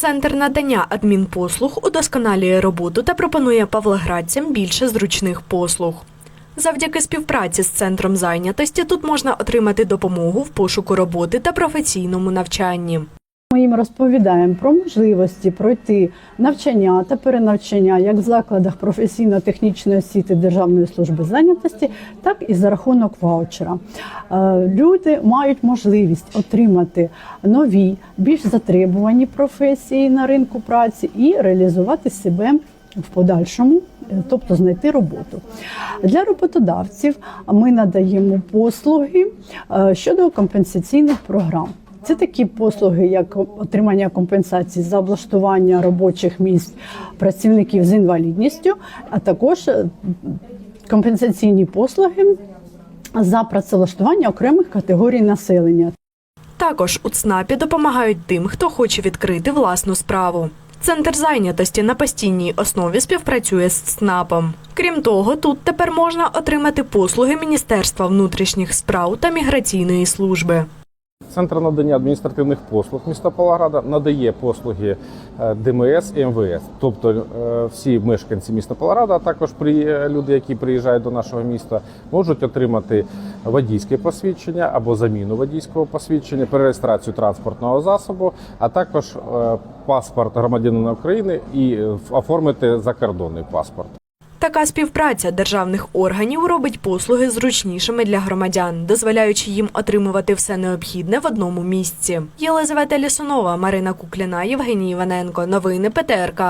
Центр надання адмінпослуг удосконалює роботу та пропонує павлоградцям більше зручних послуг. Завдяки співпраці з центром зайнятості тут можна отримати допомогу в пошуку роботи та професійному навчанні. Ми їм розповідаємо про можливості пройти навчання та перенавчання як в закладах професійно-технічної освіти Державної служби зайнятості, так і за рахунок ваучера. Е, Люди мають можливість отримати нові, більш затребувані професії на ринку праці і реалізувати себе в подальшому, е, тобто знайти роботу. Для роботодавців ми надаємо послуги е, щодо компенсаційних програм. Це такі послуги, як отримання компенсації за облаштування робочих місць працівників з інвалідністю, а також е, компенсаційні послуги за працевлаштування окремих категорій населення. Також у ЦНАПі допомагають тим, хто хоче відкрити власну справу. Центр зайнятості на постійній основі співпрацює з ЦНАПом. Крім того, тут тепер можна отримати послуги Міністерства внутрішніх справ та міграційної служби. Центр надання адміністративних послуг міста Павлограда надає послуги е, ДМС і МВС. Тобто е, всі мешканці міста Павлограда, а також при- люди, які приїжджають до нашого міста, можуть отримати водійське посвідчення або заміну водійського посвідчення, перереєстрацію транспортного засобу, а також е, паспорт громадянина України і е, оформити закордонний паспорт. Така співпраця державних органів робить послуги зручнішими для громадян, дозволяючи їм отримувати все необхідне в одному місці. Єлизавета Лісунова, Марина Кукляна, Євгеній Іваненко. Новини ПТРК.